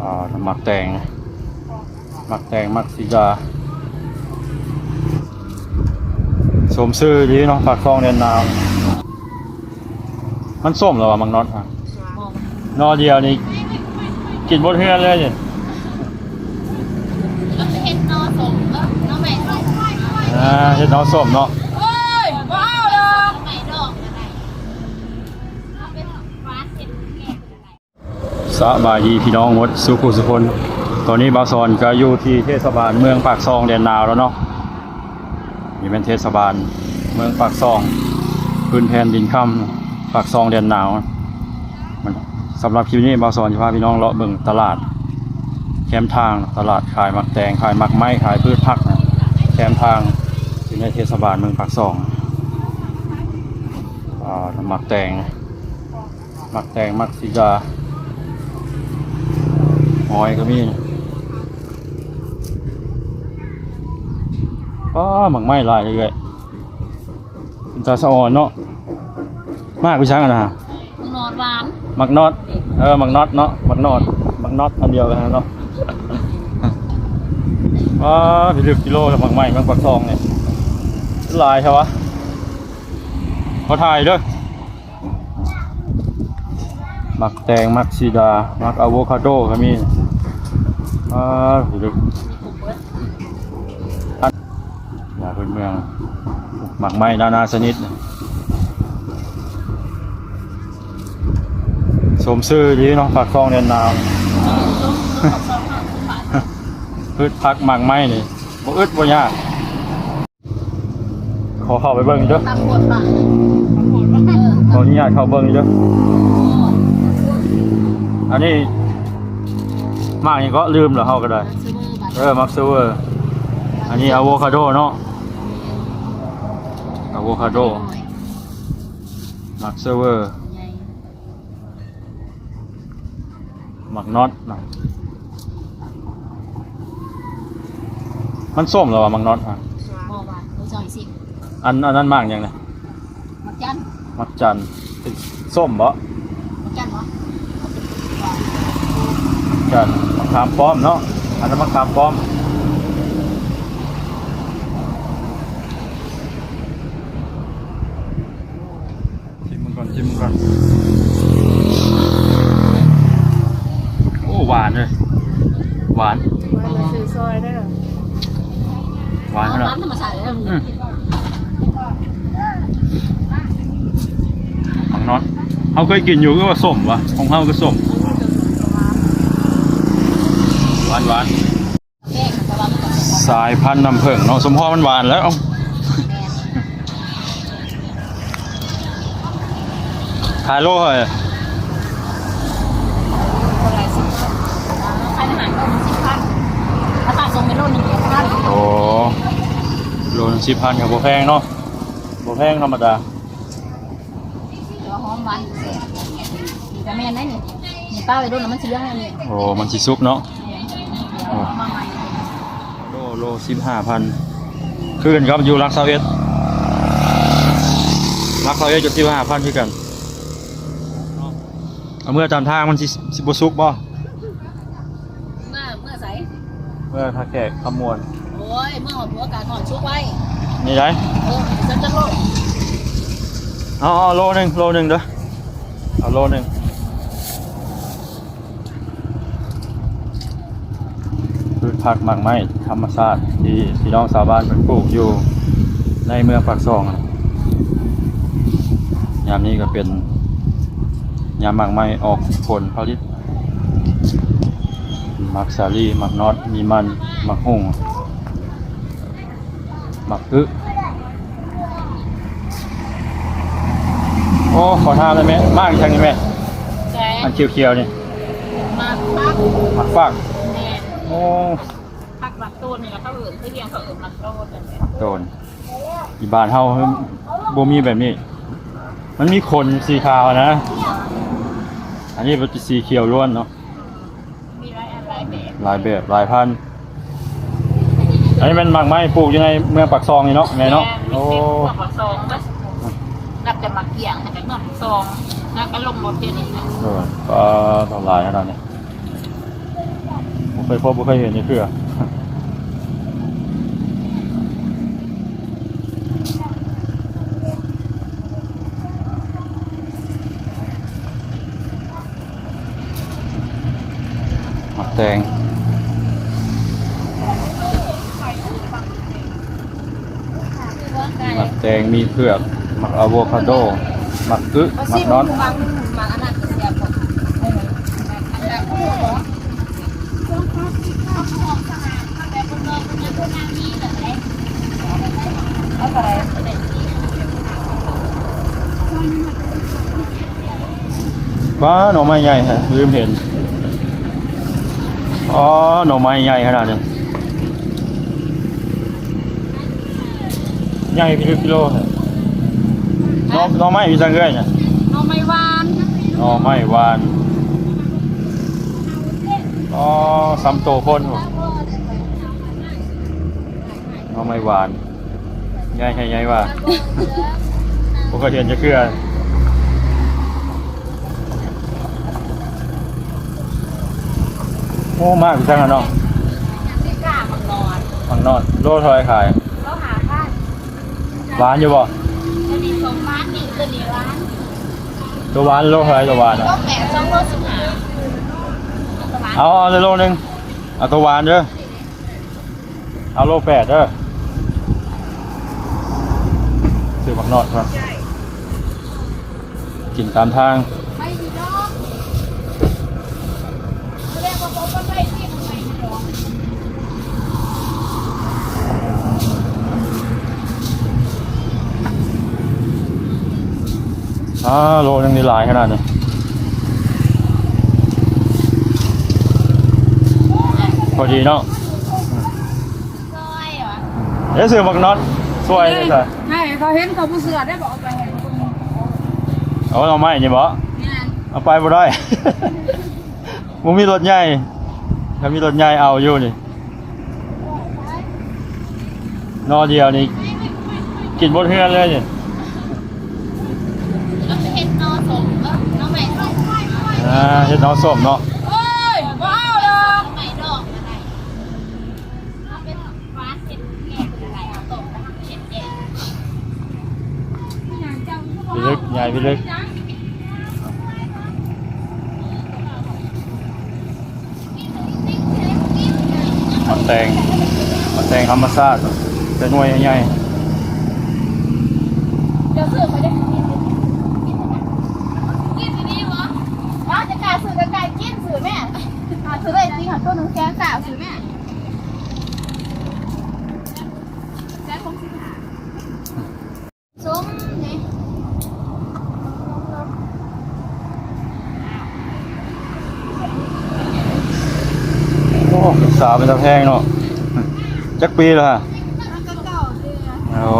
อ่าหมักแตงหมักแตงหมักสีกาสมซื่อดีเนาะปากซองเรียนนาวมันส้มเหรอวะมังน็อตอะนอเดียวนี่กินบนเฮือนเลยนี่ก็จะเห็นนอสมก็นอใหม่ดอกอ่าเฮ็ดนอส้มเนาะ เฮ้ยว้าวดอกใหม่ดอกอะไรเอาเป็นฟ้าเห็ดแก่เป็นอะไร สบายดีพี่น้องหมดสุขุสุคนตอนนี้บาซอนก็อยู่ที่เทศบาลเมืองปากซองเรียนนาวแล้วเนาะนี่เป็นเทศบาลเมืองปากซองพื้นแผ่นดินค่ำปากซองเรียนนาวมันสำหรับคลิปนี้บาซอนจะพาพี่น้องเลาะเบิ่งตลาด แคมทางตลาดขายมักแตงขายมักไม้ขายพืชผักนะแคมทางอยู่ในเทศบาลเมืองปากซองอ่ามักแตงมักแตงมักสีกา หอยก็มีนะป้าหมักไม้หลายเลยๆเป็นตาสะอ่อนเนาะมากพี่ช้างกันนะนอนหวานหมักน็อตเออหมักน็อตเนาะหมักน็อตหมักน็อตอันเดียวกันนะเนาะว้าพี่ลึกกิโลกับหมักใหม่หมักปักซองเนี่ยลายใช่ปะเขาถ่ายเด้อหมักแตงหมักซีดาหมักอะโวคาโดก็มี ว้าพี่ลึกอันยาพื้นเมืองหมักไม้นานาชนิดสมซื่อดีเนาะปากซองเรียนนาวพืชพักหมากไม้นี่บ่อึดบ่ยากขอเข้าไปเบิ่งอีกเด้อตำบลปะขออนุญาตเข้าเบิ่งอีกเด้ออันนี้ห มากนี่ก็ลืมเหรอเฮาก็ได้ เออมักซูเวอร์อันนี้อะโวคาโดเนาะอะโวคาโดมักซูเวอร์มักน็อตนะมันส้มเหรอวะมักน็อตอะมอหวานดูจอยสิอันอันนั้นมากยังไงมักจันมักจันเป็นส้มบ่มักจันวะจัน ขามป้อมเนาะอันนั้นมะขามป้อมชิมมันก่อนชิมมันก่อนโอ้หวานเลยหวานซื้อซอยได้หรอหวานขนาดน้ำมชาติเลยอืมของน็อตเขาเคยกินอยู่ก็ว่าส้มวะของเขาก็ส้มานหวานแกงแต่ว่ามันต้องเป็นของสายพันธุ์น้ำผึ้งเนาะสมพอมันหวานแล้วเอ้าแม่ขายโลเท่าไหร่คนละสิบขายอาหารก็สิบพันถ้าตัดทรงเป็นโลหนึ่งเดียวพันโอ้โลนึงสิบพันกับโบแพงเนาะโบแพงธรรมดาแล้วหอมหวานดีแต่แม่นั่นนี่มีป้าไปโดนแล้วมันสิเรื่องอะไรนี่โอ้มันสิซุปเนาะมาใหม่ โลโลสิบห้าพันคืนครับอยู่รักซาเวตรักซาเวตจุดสิบห้าพันคือกันเอาเมื่อจำทางมันสิสิบซุกบ่เมื่อเมื่อใสเมื่อทาแขกคำมวณโอ้ยเมื่อหัวอากาศหอนชุกไว้นี่ได้เออจะจะโลกเอาเอาโลหนึ่งโลหนึ่งเด้อเอาโลหนึ่ง พืชผักหมากไม้ธรรมชาติที่พี่น้องชาวบ้านเป็นปลูกอยู่ในเมืองปากซองอะยามนี้ก็เป็นยามหมากไม้ออกผลผลิตหมักสาลีหมักน็อตมีมันหมักหุ่งหมักอึโอ้ขอทานเลยแม่มากอีกทางนี้แม่แกอันเขียวๆนี่มาพักหมักฟากแม่โอ้พักหลักต้ นนี่แล้วเขาเอื่นที่เรียงเขาเอื่นหลักต้นแต่โดนอีบ้านเฮาบ่มีแบบนี้ มันมีขนสีขาวนะ อันนี้เป็นสีเขียวล้วนเนาะมีหลายอันหลายแบบหลายแบบหลายพันธุ์อันนี้เป็นหมากไม้ปลูกอยู่ในเมืองปากซองนี่เนาะแม่เนาะโอ้โอ้หมักซองก็นับแต่หมักเกี่ยงแต่หมักซองแล้วก็ลงรถเทียนี่นะเออก็ต้องหลายขนาดนี้บ่เคยพบบ่เคยเห็นนี่คือ แตงคืองหมักแตงมีเผือก หมักอะโวคาโด หมักกึหมักน้อนนั้นก็บอกช่วงพักที่ข้าวของสหารข้าวแบบบนโลกมันจะเป็นนางนี้เหรอเนี่ยเอาไปเด็ดที่ว้าหน่อไม้ใหญ่ฮะลืมเห็น อ๋อ หน่อไม้ใหญ่ขนาดนี้ใหญ่เป็นกิโลฮะหน่อหน่อไม้มีจังเกยเนี่ยเอาไม่หวานหน่อไม้หวาน อ๋อซ้ำโตพ่นบ่หน่อไม้หวาน ใหญ่ใหญ่ใหญ่ว่าผมก็เห็นจะเกลือ โอ้มากจังอะเนาะสิกามังนอนฝั่งนอนโลเท่าไรขายเขาหาผ้าหวานอยู่บ่จะมีสองร้านนี่คือนี่ร้านตัวหวานโลเท่าไรตัวหวานก็อะแปดสองโลสิบห้าเอาเอาเลยโลหนึงเอาตัวหวานเด้อเอาโลแปดเด้อซื้อบักนอดครับกินตามทาง ไม่มีดอกเรียกว่าผมก็ไม่ที่ทำไมไม่ดอก อ่าโลนึงนี่หลายขนาดนี้พอดีเนาะซอยเดี๋ยวเสื้อบักนอดสวยเลยจ้ะให้เขาเห็นเขาผู้เสือได้บอกไปให้คนเอาเอาไม้นี่บ่เนี่ยเอาไปบ่ได้มึงมีรถใหญ่ถ้ามีรถใหญ่เอาอยู่นี่นอเดียวนี่กินบนเฮือนเลยนี่ก็ จะเห็นนอสมก็น้องใหม่ส้มอ่าเฮ็ดนอส้มเนาะเอ้ยว้าวดอกน้องใหม่ดอกอะไรเอาเป็นฟ้าเห็ดแก่เป็นอะไรเอาตกไปทำเห็ดแก่พี่ลึกใหญ่พี่ลึกมันแตงมันแตงธรรมชาติเป็นหน่วยใหญ่เดี๋ยวซื้อไปได้กินกินดีวะอ้าวจะกล้าซื้อจะกล้ากินซื้อแม่อ่า ซื้อได้จริงค่ะตัวหนึ่งแสนสามซื้อแม่แสนคงสิบห้าซุ้มนี่ๆโอ้สาวเป็นตะแพงเนาะจักปีแล้วฮะแล้วก็เก่าเลยนะโอ้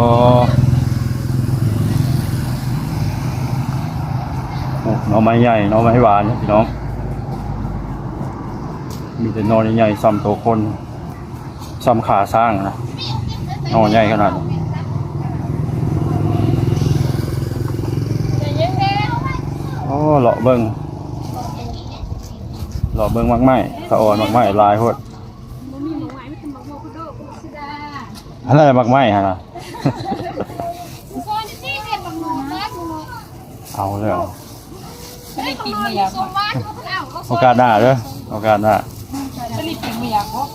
โอ้หน่อไม้ใหญ่หน่อไม้หวานนะพี่น้อง มีแต่หน่อใหญ่ๆซ้ำโตคนซ้ำขาสร้างนะหน่อใหญ่ขนาดนี้เดี๋ยวยังเด้อโอ้เลาะเบิงเลาะเบิงมากไม้ตะอ่อนมากไม้ลายโพดมันมีหมูหวายไม่เป็นหมูโมกุโดกุซิดาอะไรมากไม้ฮะนะซอยนี่เรียนบังหนูนะหนูเอาเลยเหรอไม่ได้กินไม่มีอยากสมวัดเขาเอาเขาโอกาสหน้าเด้อโอกาสหน้า ไม่ได้กินไม่อยากเพราะ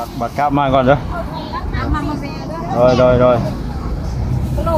บัดบัดกลับมาก่อนเด้อน้ำมันมาเป็นเด้อโดยโดยโดยกระโ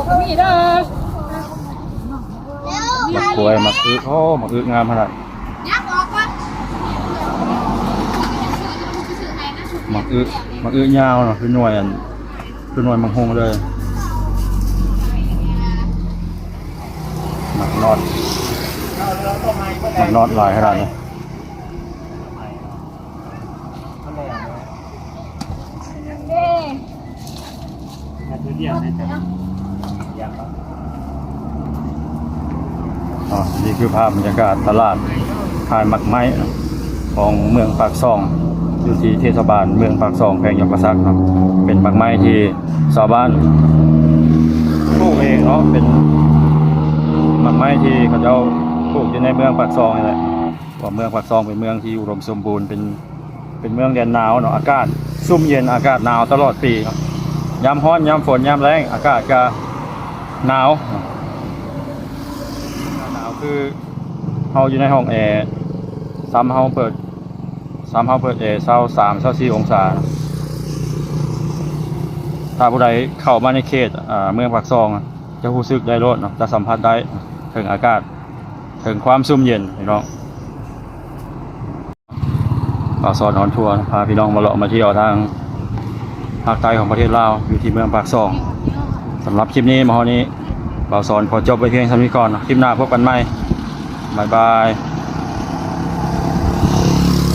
อ๋อนี่คือภาพบรรยากาศตลาดขายหมักไม้ของเมืองปากซองอยู่ที่เทศบาลเมืองปากซองแขวงยมกระซักเนาะเป็นหมักไม้ที่ชาวบ้านปลูกเองเนาะเป็นหมักไม้ที่เขาเจ้าปลูกอยู่ในเมืองปากซองนี่แหละว่าเมืองปากซองเป็นเมืองที่อุดมสมบูรณ์เป็นเป็นเมืองแดนหนาวเนาะอากาศซุ่มเย็นอากาศหนาวตลอดปีครับ ยามร้อนยามฝนยามแรงอากาศก็หนาวหนาวคือเฮาอยู่ในห้องแอร์ซ้ำเฮาเปิดซ้ำเฮาเปิดแอร์เศร้าสามเศร้าสี่องศา ถ้าผู้ใดเข้ามาในเขตเมืองปากซอง จะรู้สึกได้รสเนาะจะสัมผัสได้ถึงอากาศถึงความซุ่มเย็นพี่น้องปากซอนออนทัวร์พาพี่น้องมาเลาะมาเที่ยวทาง ภาคใต้ของประเทศลาว อยู่ที่เมืองปากซองสำหรับคลิปนี้มาฮอนี้บ่าวสอนขอจบไปเพียงเท่านี้ก่อน คลิปหน้าพบกันใหม่บายบาย